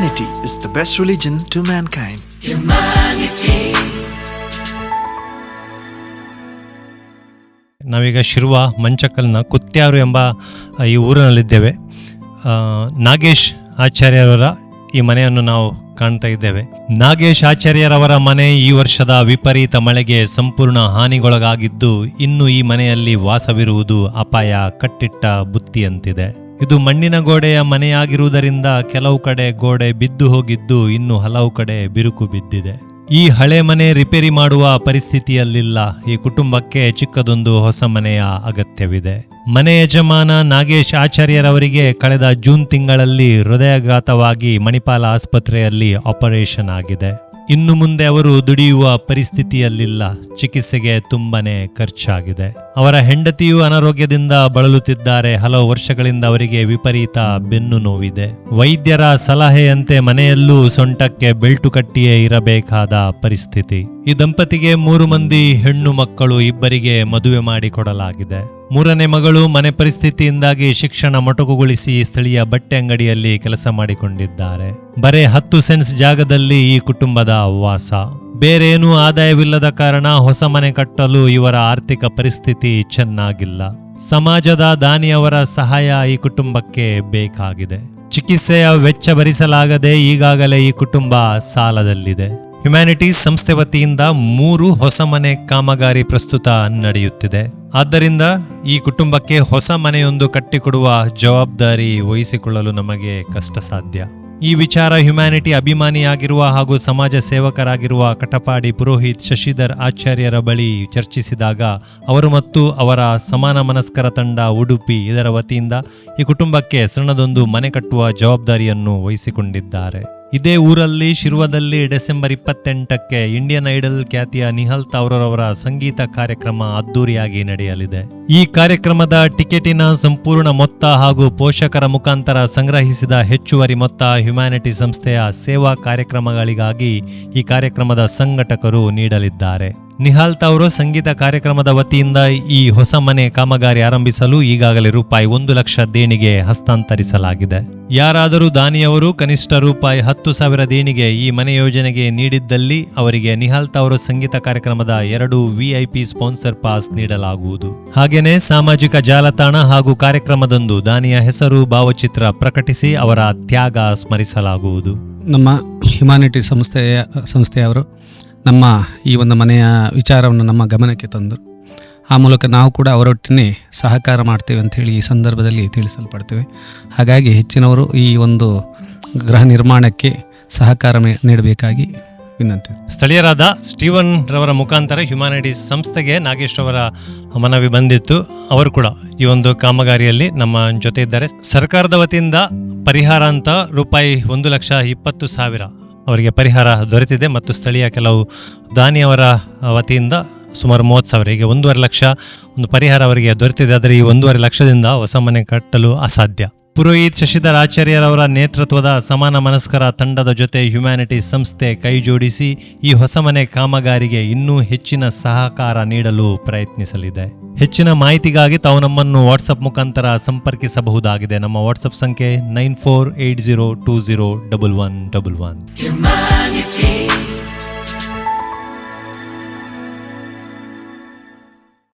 Humanity is the best religion to mankind. ನಾವೀಗ ಶಿರುವ ಮಂಚಕಲ್ನ ಕುತ್ಯಾರು ಎಂಬ ಈ ಊರಿನಲ್ಲಿದ್ದೇವೆ. ನಾಗೇಶ್ ಆಚಾರ್ಯರವರ ಈ ಮನೆಯನ್ನು ನಾವು ಕಾಣ್ತಾ ಇದ್ದೇವೆ. ನಾಗೇಶ್ ಆಚಾರ್ಯರವರ ಮನೆ ಈ ವರ್ಷದ ವಿಪರೀತ ಮಳೆಗೆ ಸಂಪೂರ್ಣ ಹಾನಿಗೊಳಗಾಗಿದ್ದು ಇನ್ನು ಈ ಮನೆಯಲ್ಲಿ ವಾಸವಿರುವುದು ಅಪಾಯ ಕಟ್ಟಿಟ್ಟ ಬುತ್ತಿಯಂತಿದೆ. ಇದು ಮಣ್ಣಿನ ಗೋಡೆಯ ಮನೆಯಾಗಿರುವುದರಿಂದ ಕೆಲವು ಕಡೆ ಗೋಡೆ ಬಿದ್ದು ಹೋಗಿದ್ದು ಇನ್ನು ಹಲವು ಕಡೆ ಬಿರುಕು ಬಿದ್ದಿದೆ. ಈ ಹಳೆ ಮನೆ ರಿಪೇರಿ ಮಾಡುವ ಪರಿಸ್ಥಿತಿಯಲ್ಲಿಲ್ಲ. ಈ ಕುಟುಂಬಕ್ಕೆ ಚಿಕ್ಕದೊಂದು ಹೊಸ ಮನೆಯ ಅಗತ್ಯವಿದೆ. ಮನೆ ಯಜಮಾನ ನಾಗೇಶ್ ಆಚಾರ್ಯರವರಿಗೆ ಕಳೆದ ಜೂನ್ ತಿಂಗಳಲ್ಲಿ ಹೃದಯಾಘಾತವಾಗಿ ಮಣಿಪಾಲ ಆಸ್ಪತ್ರೆಯಲ್ಲಿ ಆಪರೇಷನ್ ಆಗಿದೆ. ಇನ್ನು ಮುಂದೆ ಅವರು ದುಡಿಯುವ ಪರಿಸ್ಥಿತಿಯಲ್ಲಿಲ್ಲ. ಚಿಕಿತ್ಸೆಗೆ ತುಂಬನೇ ಖರ್ಚಾಗಿದೆ. ಅವರ ಹೆಂಡತಿಯು ಅನಾರೋಗ್ಯದಿಂದ ಬಳಲುತ್ತಿದ್ದಾರೆ. ಹಲವು ವರ್ಷಗಳಿಂದ ಅವರಿಗೆ ವಿಪರೀತ ಬೆನ್ನು ನೋವಿದೆ. ವೈದ್ಯರ ಸಲಹೆಯಂತೆ ಮನೆಯಲ್ಲೂ ಸೊಂಟಕ್ಕೆ ಬೆಲ್ಟು ಕಟ್ಟಿಯೇ ಇರಬೇಕಾದ ಪರಿಸ್ಥಿತಿ. ಈ ದಂಪತಿಗೆ ಮೂರು ಮಂದಿ ಹೆಣ್ಣು ಮಕ್ಕಳು ಇಬ್ಬರಿಗೆ ಮದುವೆ ಮಾಡಿಕೊಡಲಾಗಿದೆ. ಮೂರನೇ ಮಗಳು ಮನೆ ಪರಿಸ್ಥಿತಿಯಿಂದಾಗಿ ಶಿಕ್ಷಣ ಮೊಟಕುಗೊಳಿಸಿ ಸ್ಥಳೀಯ ಬಟ್ಟೆ ಅಂಗಡಿಯಲ್ಲಿ ಕೆಲಸ ಮಾಡಿಕೊಂಡಿದ್ದಾರೆ. ಬರೇ ಹತ್ತು ಸೆನ್ಸ್ ಜಾಗದಲ್ಲಿ ಈ ಕುಟುಂಬದ ವಾಸ. ಬೇರೇನೂ ಆದಾಯವಿಲ್ಲದ ಕಾರಣ ಹೊಸ ಮನೆ ಕಟ್ಟಲು ಇವರ ಆರ್ಥಿಕ ಪರಿಸ್ಥಿತಿ ಚೆನ್ನಾಗಿಲ್ಲ. ಸಮಾಜದ ದಾನಿಯವರ ಸಹಾಯ ಈ ಕುಟುಂಬಕ್ಕೆ ಬೇಕಾಗಿದೆ. ಚಿಕಿತ್ಸೆಯ ವೆಚ್ಚ ಭರಿಸಲಾಗದೆ ಈಗಾಗಲೇ ಈ ಕುಟುಂಬ ಸಾಲದಲ್ಲಿದೆ. ಹ್ಯುಮ್ಯಾನಿಟೀಸ್ ಸಂಸ್ಥೆ ವತಿಯಿಂದ ಮೂರು ಹೊಸ ಮನೆ ಕಾಮಗಾರಿ ಪ್ರಸ್ತುತ ನಡೆಯುತ್ತಿದೆ. ಆದ್ದರಿಂದ ಈ ಕುಟುಂಬಕ್ಕೆ ಹೊಸ ಮನೆಯೊಂದು ಕಟ್ಟಿಕೊಡುವ ಜವಾಬ್ದಾರಿ ವಹಿಸಿಕೊಳ್ಳಲು ನಮಗೆ ಕಷ್ಟ ಸಾಧ್ಯ ಈ ವಿಚಾರ ಹ್ಯುಮ್ಯಾನಿಟಿ ಅಭಿಮಾನಿಯಾಗಿರುವ ಹಾಗೂ ಸಮಾಜ ಸೇವಕರಾಗಿರುವ ಕಟಪಾಡಿ ಪುರೋಹಿತ್ ಶಶಿಧರ್ ಆಚಾರ್ಯರ ಬಳಿ ಚರ್ಚಿಸಿದಾಗ ಅವರು ಮತ್ತು ಅವರ ಸಮಾನ ಮನಸ್ಕರ ತಂಡ ಉಡುಪಿ ಇದರ ವತಿಯಿಂದ ಈ ಕುಟುಂಬಕ್ಕೆ ಸಣ್ಣದೊಂದು ಮನೆ ಕಟ್ಟುವ ಜವಾಬ್ದಾರಿಯನ್ನು ವಹಿಸಿಕೊಂಡಿದ್ದಾರೆ. ಇದೇ ಊರಲ್ಲಿ ಶಿರ್ವದಲ್ಲಿ ಡಿಸೆಂಬರ್ ಇಪ್ಪತ್ತೆಂಟಕ್ಕೆ ಇಂಡಿಯನ್ ಐಡಲ್ ಖ್ಯಾತಿಯ ನಿಹಲ್ ತಾವ್ರರವರ ಸಂಗೀತ ಕಾರ್ಯಕ್ರಮ ಅದ್ದೂರಿಯಾಗಿ ನಡೆಯಲಿದೆ. ಈ ಕಾರ್ಯಕ್ರಮದ ಟಿಕೆಟಿನ ಸಂಪೂರ್ಣ ಮೊತ್ತ ಹಾಗೂ ಪೋಷಕರ ಮುಖಾಂತರ ಸಂಗ್ರಹಿಸಿದ ಹೆಚ್ಚುವರಿ ಮೊತ್ತ ಹ್ಯುಮ್ಯಾನಿಟಿ ಸಂಸ್ಥೆಯ ಸೇವಾ ಕಾರ್ಯಕ್ರಮಗಳಿಗಾಗಿ ಈ ಕಾರ್ಯಕ್ರಮದ ಸಂಘಟಕರು ನೀಡಲಿದ್ದಾರೆ. ನಿಹಾಲ್ ತಾವ್ರು ಸಂಗೀತ ಕಾರ್ಯಕ್ರಮದ ವತಿಯಿಂದ ಈ ಹೊಸ ಮನೆ ಕಾಮಗಾರಿ ಆರಂಭಿಸಲು ಈಗಾಗಲೇ ರೂಪಾಯಿ ಒಂದು ಲಕ್ಷ ದೇಣಿಗೆ ಹಸ್ತಾಂತರಿಸಲಾಗಿದೆ. ಯಾರಾದರೂ ದಾನಿಯವರು ಕನಿಷ್ಠ ರೂಪಾಯಿ ಹತ್ತು ಸಾವಿರ ದೇಣಿಗೆ ಈ ಮನೆ ಯೋಜನೆಗೆ ನೀಡಿದ್ದಲ್ಲಿ ಅವರಿಗೆ ನಿಹಾಲ್ ತಾವ್ರು ಸಂಗೀತ ಕಾರ್ಯಕ್ರಮದ ಎರಡು ವಿಐಪಿ ಸ್ಪಾನ್ಸರ್ ಪಾಸ್ ನೀಡಲಾಗುವುದು. ಹಾಗೆಯೇ ಸಾಮಾಜಿಕ ಜಾಲತಾಣ ಹಾಗೂ ಕಾರ್ಯಕ್ರಮದಂದು ದಾನಿಯ ಹೆಸರು ಭಾವಚಿತ್ರ ಪ್ರಕಟಿಸಿ ಅವರ ತ್ಯಾಗ ಸ್ಮರಿಸಲಾಗುವುದು. ನಮ್ಮ ಹ್ಯುಮಾನಿಟಿ ಸಂಸ್ಥೆಯ ಸಂಸ್ಥೆಯವರು ನಮ್ಮ ಈ ಒಂದು ಮನೆಯ ವಿಚಾರವನ್ನು ನಮ್ಮ ಗಮನಕ್ಕೆ ತಂದರು. ಆ ಮೂಲಕ ನಾವು ಕೂಡ ಅವರೊಟ್ಟಿನೇ ಸಹಕಾರ ಮಾಡ್ತೇವೆ ಅಂಥೇಳಿ ಈ ಸಂದರ್ಭದಲ್ಲಿ ತಿಳಿಸಲ್ಪಡ್ತೇವೆ. ಹಾಗಾಗಿ ಹೆಚ್ಚಿನವರು ಈ ಒಂದು ಗೃಹ ನಿರ್ಮಾಣಕ್ಕೆ ಸಹಕಾರ ನೀಡಬೇಕಾಗಿ ವಿನಂತಿ. ಸ್ಥಳೀಯರಾದ ಸ್ಟೀವನ್ ರವರ ಮುಖಾಂತರ ಹ್ಯುಮ್ಯಾನಿಟೀಸ್ ಸಂಸ್ಥೆಗೆ ನಾಗೇಶ್ ರವರ ಮನವಿ ಬಂದಿತ್ತು. ಅವರು ಕೂಡ ಈ ಒಂದು ಕಾಮಗಾರಿಯಲ್ಲಿ ನಮ್ಮ ಜೊತೆ ಇದ್ದಾರೆ. ಸರ್ಕಾರದ ವತಿಯಿಂದ ಪರಿಹಾರ ಅಂತ ರೂಪಾಯಿ ಒಂದು ಲಕ್ಷ ಇಪ್ಪತ್ತು ಸಾವಿರ ಅವರಿಗೆ ಪರಿಹಾರ ದೊರೆತಿದೆ ಮತ್ತು ಸ್ಥಳೀಯ ಕೆಲವು ದಾನಿಯವರ ವತಿಯಿಂದ ಸುಮಾರು ಮೂವತ್ತು ಸಾವಿರ ಈಗ ಒಂದೂವರೆ ಲಕ್ಷ ಒಂದು ಪರಿಹಾರ ಅವರಿಗೆ ದೊರೆತಿದೆ. ಆದರೆ ಈ ಒಂದೂವರೆ ಲಕ್ಷದಿಂದ ಹೊಸ ಮನೆ ಕಟ್ಟಲು ಅಸಾಧ್ಯ. ಪುರೋಹಿತ್ ಶಶಿಧರ್ ಆಚಾರ್ಯರವರ ನೇತೃತ್ವದ ಸಮಾನ ಮನಸ್ಕರ ತಂಡದ ಜೊತೆ ಹ್ಯುಮ್ಯಾನಿಟಿ ಸಂಸ್ಥೆ ಕೈ ಜೋಡಿಸಿ ಈ ಹೊಸ ಮನೆ ಕಾಮಗಾರಿಗೆ ಇನ್ನೂ ಹೆಚ್ಚಿನ ಸಹಕಾರ ನೀಡಲು ಪ್ರಯತ್ನಿಸಲಿದೆ. ಹೆಚ್ಚಿನ ಮಾಹಿತಿಗಾಗಿ ತಾವು ನಮ್ಮನ್ನು ವಾಟ್ಸಪ್ ಮುಖಾಂತರ ಸಂಪರ್ಕಿಸಬಹುದಾಗಿದೆ. ನಮ್ಮ ವಾಟ್ಸಪ್ ಸಂಖ್ಯೆ nine four eight zero two zero double one double one.